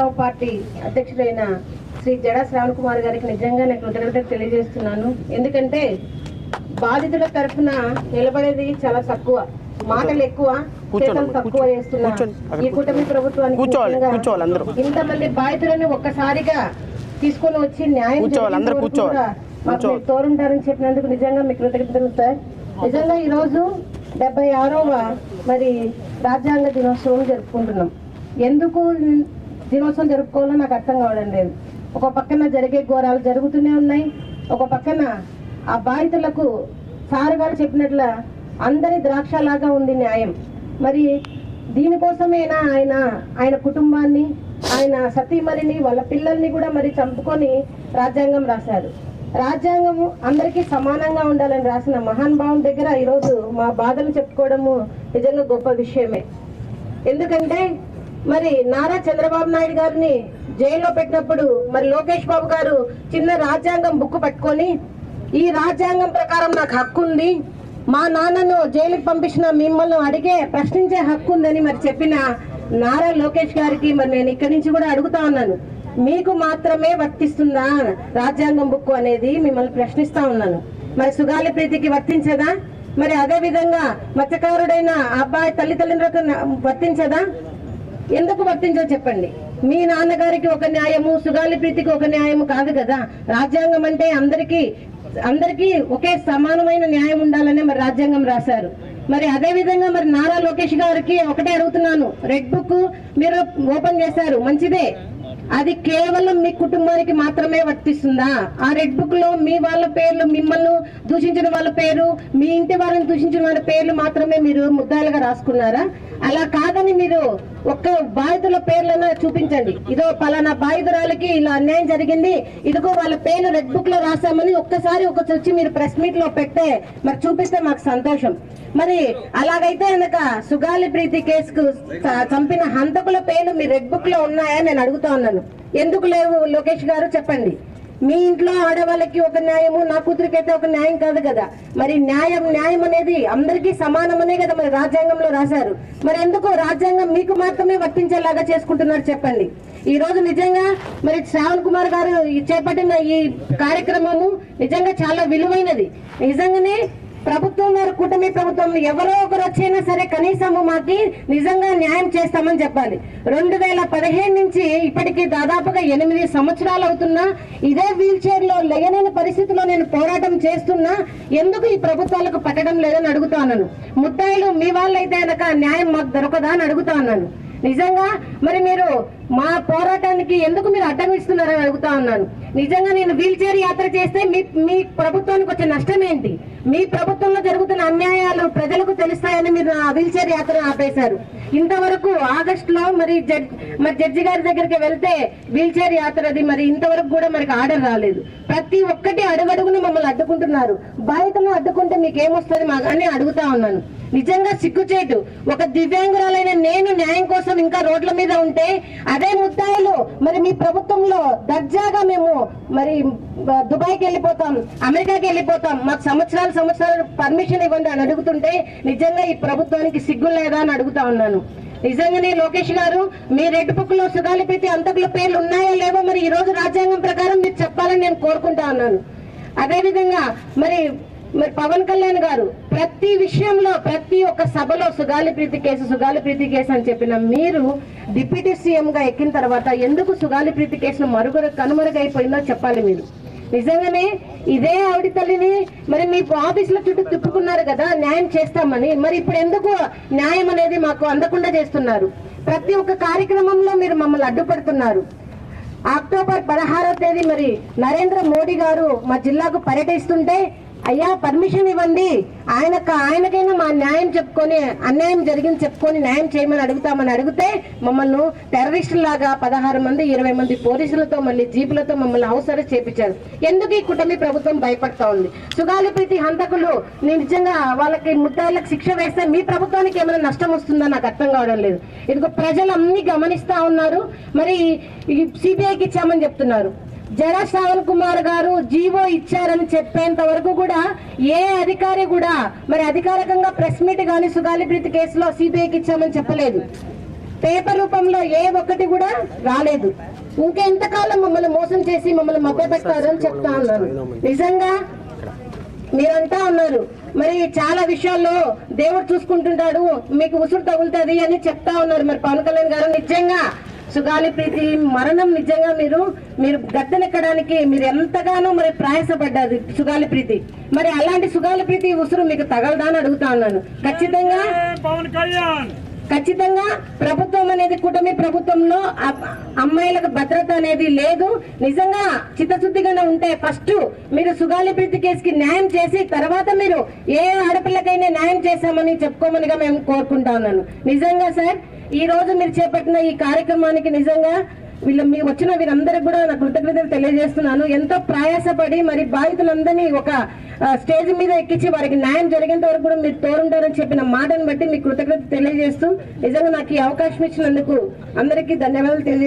Ramarao party అధ్యక్షుడైన శ్రీ జడా శ్రావణ్ కుమార్ గారికి నిజంగా నేను కృతజ్ఞత తెలియజేస్తున్నాను. ఎందుకంటే బాధితుల తరఫున నిలబడేది చాలా తక్కువ మాటలు ఎక్కువ తక్కువ చేస్తున్నా కూర్చోండి. అక్కడ ఈ కూటమి ప్రభుత్వానికి. ఇంతమంది బాధితులను ఒక్కసారిగా తీసుకొని వచ్చి న్యాయం తోడుంటారని చెప్పినందుకు నిజంగా మీకు కృతజ్ఞతలు సార్ నిజంగా ఈరోజు డెబ్బై ఆరవ మరి రాజ్యాంగ దినోత్సవం జరుపుకుంటున్నాం. ఎందుకు దినోత్సవం జరుపుకోవాలో నాకు అర్థం కావడం లేదు. ఒక పక్కన జరిగే ఘోరాలు జరుగుతూనే ఉన్నాయి. ఒక పక్కన ఆ బాధితులకు సారు గారు చెప్పినట్ల అందరి ద్రాక్షలాగా ఉంది న్యాయం. మరి దీనికోసమేనా ఆయన ఆయన కుటుంబాన్ని ఆయన సతీమణిని వాళ్ళ పిల్లల్ని కూడా మరి చంపుకొని రాజ్యాంగం రాశారు. రాజ్యాంగం అందరికీ సమానంగా ఉండాలని రాసిన మహాన్ భావం దగ్గర ఈరోజు మా బాధలు చెప్పుకోవడము నిజంగా గొప్ప విషయమే. ఎందుకంటే మరి నారా చంద్రబాబు నాయుడు గారిని జైల్లో పెట్టినప్పుడు మరి లోకేష్ బాబు గారు చిన్న రాజ్యాంగం బుక్ పట్టుకొని ఈ రాజ్యాంగం ప్రకారం నాకు హక్కు ఉంది. మా నాన్నను జైలుకి పంపించిన మిమ్మల్ని అడిగే ప్రశ్నించే హక్కు ఉందని మరి చెప్పిన నారా లోకేష్ గారికి మరి నేను ఇక్కడి నుంచి కూడా అడుగుతా ఉన్నాను. మీకు మాత్రమే వర్తిస్తుందా రాజ్యాంగం బుక్ అనేది? మిమ్మల్ని ప్రశ్నిస్తా ఉన్నాను. మరి సుగాలి ప్రీతికి వర్తించదా? మరి అదే విధంగా మత్స్యకారుడైన అబ్బాయి తల్లిదండ్రులకు వర్తించదా? ఎందుకు వర్తించో చెప్పండి? మీ నాన్నగారికి ఒక న్యాయము సుగాలి ప్రీతికి ఒక న్యాయము కాదు కదా? రాజ్యాంగం అంటే అందరికీ అందరికీ ఒకే సమానమైన న్యాయం ఉండాలనే మరి రాజ్యాంగం రాశారు. మరి అదే విధంగా మరి నారా లోకేష్ గారికి ఒకటే అడుగుతున్నాను. రెడ్ బుక్ మీరు ఓపెన్ చేశారు. మంచిదే. అది కేవలం మీ కుటుంబానికి మాత్రమే వర్తిస్తుందా? ఆ రెడ్ బుక్లో మీ వాళ్ళ పేర్లు మిమ్మల్ని దూషించిన వాళ్ళ పేరు మీ ఇంటి వాళ్ళని దూషించిన వాళ్ళ పేర్లు మాత్రమే మీరు ముద్దాలుగా రాసుకున్నారా? అలా కాదని మీరు ఒక్క బాధితుల పేర్లను చూపించండి. ఇదో పలానా బాధితురాలకి ఇలా అన్యాయం జరిగింది. ఇదిగో వాళ్ళ పేర్లు రెడ్ బుక్లో రాసామని ఒక్కసారి ఒక వచ్చి మీరు ప్రెస్ మీట్లో పెట్టే మరి చూపిస్తే మాకు సంతోషం. మరి అలాగైతే కనుక సుగాలి ప్రీతి కేసుకు చంపిన హంతకుల పేర్లు మీ రెడ్ బుక్లో ఉన్నాయా నేను అడుగుతా ఉన్నాను. ఎందుకు లేవు లోకేష్ గారు? చెప్పండి. మీ ఇంట్లో ఆడవాళ్ళకి ఒక న్యాయము నా కూతురికైతే ఒక న్యాయం కాదు కదా. మరి న్యాయం న్యాయం అనేది అందరికీ సమానమనే కదా మరి రాజ్యాంగంలో రాశారు. మరి ఎందుకు రాజ్యాంగం మీకు మాత్రమే వర్తించేలాగా చేసుకుంటున్నారు చెప్పండి. ఈ రోజు నిజంగా మరి శ్రావణ్ కుమార్ గారు చేపట్టిన ఈ కార్యక్రమము నిజంగా చాలా విలువైనది. నిజంగానే ప్రభుత్వం వారు కూటమి ప్రభుత్వం ఎవరో ఒకరు వచ్చైనా సరే కనీసము మాకి నిజంగా న్యాయం చేస్తామని చెప్పాలి. రెండు వేల పదిహేను నుంచి ఇప్పటికి దాదాపుగా ఎనిమిది సంవత్సరాలు అవుతున్నా ఇదే వీల్ చైర్లో పరిస్థితిలో నేను పోరాటం చేస్తున్నా ఎందుకు ఈ ప్రభుత్వాలకు పట్టడం లేదని అడుగుతాను ముద్దాయిలు మీ వాళ్ళైతే అనక న్యాయం మాకు దొరకదా అని అడుగుతా ఉన్నాను. నిజంగా మరి మీరు మా పోరాటానికి ఎందుకు మీరు అడ్డం ఇస్తున్నారని అడుగుతా ఉన్నాను. నిజంగా నేను వీల్ చైర్ యాత్ర చేస్తే మీ మీ ప్రభుత్వానికి వచ్చే నష్టం ఏంటి? మీ ప్రభుత్వంలో జరుగుతున్న అన్యాయాలు ప్రజలకు తెలుస్తాయని మీరు ఆ వీల్చైర్ యాత్ర ఆపేశారు. ఇంతవరకు ఆగస్ట్లో మరి జడ్జి మరి జడ్జి గారి దగ్గరికి వెళ్తే వీల్చైర్ యాత్ర యాత్రది మరి ఇంతవరకు కూడా మనకి ఆర్డర్ రాలేదు. ప్రతి ఒక్కటి అడుగడుగును మమ్మల్ని అడ్డుకుంటున్నారు. బాధితులను అడ్డుకుంటే మీకు ఏమొస్తుంది మాకు అని అడుగుతా ఉన్నాను. నిజంగా సిగ్గుచేటు. ఒక దివ్యాంగురాలైన నేను న్యాయం కోసం ఇంకా రోడ్ల మీద ఉంటే అదే ముద్దాయిలు మరి మీ ప్రభుత్వంలో దర్జాగా మేము మరి దుబాయ్కి వెళ్ళిపోతాం అమెరికాకి వెళ్ళిపోతాం మాకు సంవత్సరాలు సంవత్సరాలు పర్మిషన్ ఇవ్వండి అని అడుగుతుంటే నిజంగా ఈ ప్రభుత్వానికి సిగ్గు లేదా అని అడుగుతా ఉన్నాను. నిజంగానే లోకేష్ గారు మీ రెడ్ బుక్లో సుగాలి ప్రీతి అంతకుల పేర్లు ఉన్నాయో లేవో మరి ఈ రోజు రాజ్యాంగం ప్రకారం మీరు చెప్పాలని నేను కోరుకుంటా ఉన్నాను. అదేవిధంగా మరి మరి పవన్ కళ్యాణ్ గారు ప్రతి విషయంలో ప్రతి ఒక్క సభలో సుగాలి ప్రీతి కేసు సుగాలి ప్రీతి కేసు అని చెప్పిన మీరు డిప్యూటీ సీఎంగా ఎక్కిన తర్వాత ఎందుకు సుగాలి ప్రీతి కేసును మరుగుర కనుమరుగైపోయిందో చెప్పాలి మీరు. నిజంగానే ఇదే ఆవిడ తల్లిని మరి మీ ఆఫీసుల చుట్టూ తిప్పుకున్నారు కదా న్యాయం చేస్తామని. మరి ఇప్పుడు ఎందుకు న్యాయం అనేది మాకు అందకుండా చేస్తున్నారు? ప్రతి ఒక్క కార్యక్రమంలో మీరు మమ్మల్ని అడ్డుపడుతున్నారు. అక్టోబర్ పదహారో తేదీ మరి నరేంద్ర మోడీ గారు మా జిల్లాకు పర్యటిస్తుంటే అయ్యా పర్మిషన్ ఇవ్వండి. ఆయన ఆయనకైనా మా న్యాయం చెప్పుకొని అన్యాయం జరిగింది చెప్పుకొని న్యాయం చేయమని అడుగుతామని అడిగితే మమ్మల్ని టెర్రరిస్టులాగా పదహారు మంది ఇరవై మంది పోలీసులతో మళ్ళీ జీపులతో మమ్మల్ని అవసరం చేపించారు. ఎందుకు ఈ కుటుంబ ప్రభుత్వం భయపడతా ఉంది? సుగాలి ప్రీతి హంతకులు నిజంగా వాళ్ళకి ముద్దాయిలకు శిక్ష వేస్తే మీ ప్రభుత్వానికి ఏమైనా నష్టం వస్తుందా నాకు అర్థం కావడం లేదు. ఇదిగో ప్రజలు అన్ని గమనిస్తా ఉన్నారు. మరి సిబిఐకి ఇచ్చామని చెప్తున్నారు. జడ శ్రావణ్ కుమార్ గారు జీవో ఇచ్చారని చెప్పేంత వరకు కూడా ఏ అధికారి కూడా మరి అధికారికంగా ప్రెస్ మీట్ గాని సుగాలి ప్రీతి కేసులో సిబిఐకి ఇచ్చామని చెప్పలేదు. పేపర్ రూపంలో ఏ ఒక్కటి కూడా రాలేదు. ఇంకెంతకాలం మమ్మల్ని మోసం చేసి మమ్మల్ని మభ్యపెడతారు చెప్తా ఉన్నారు. నిజంగా మీరంతా ఉన్నారు. మరి చాలా విషయాల్లో దేవుడు చూసుకుంటుంటాడు మీకు ఉసురు తగులుతుంది అని చెప్తా ఉన్నారు. మరి పవన్ కళ్యాణ్ గారు నిజంగా సుగాలి ప్రీతి మరణం నిజంగా మీరు మీరు గద్దెనెక్కడానికి మీరు ఎంతగానో మరి ప్రయాసపడ్డారు సుగాలి ప్రీతి మరి అలాంటి సుగాలి ప్రీతి ఉసురు మీకు తగలదా అని అడుగుతా ఉన్నాను. ఖచ్చితంగా పవన్ కళ్యాణ్! ఖచ్చితంగా ప్రభుత్వం అనేది కూటమి ప్రభుత్వంలో అమ్మాయిలకు భద్రత అనేది లేదు. నిజంగా చిత్తశుద్ధిగానే ఉంటే ఫస్ట్ మీరు సుగాలి ప్రీతి కేసుకి న్యాయం చేసి తర్వాత మీరు ఏ ఆడపిల్లకైనా న్యాయం చేశామని చెప్పుకోమనిగా మేము కోరుకుంటా ఉన్నాను. నిజంగా సార్ ఈ రోజు మీరు చేపట్టిన ఈ కార్యక్రమానికి నిజంగా వీళ్ళు మీ వచ్చిన వీరందరికి కూడా నా కృతజ్ఞతలు తెలియజేస్తున్నాను. ఎంతో ప్రయాసపడి మరి బాధితులందరినీ ఒక స్టేజ్ మీద ఎక్కించి వారికి న్యాయం జరిగేంత వరకు కూడా మీరు తోడుంటారని చెప్పిన మాటను బట్టి మీ కృతజ్ఞత తెలియజేస్తూ నిజంగా నాకు ఈ అవకాశం ఇచ్చినందుకు అందరికీ ధన్యవాదాలు తెలియ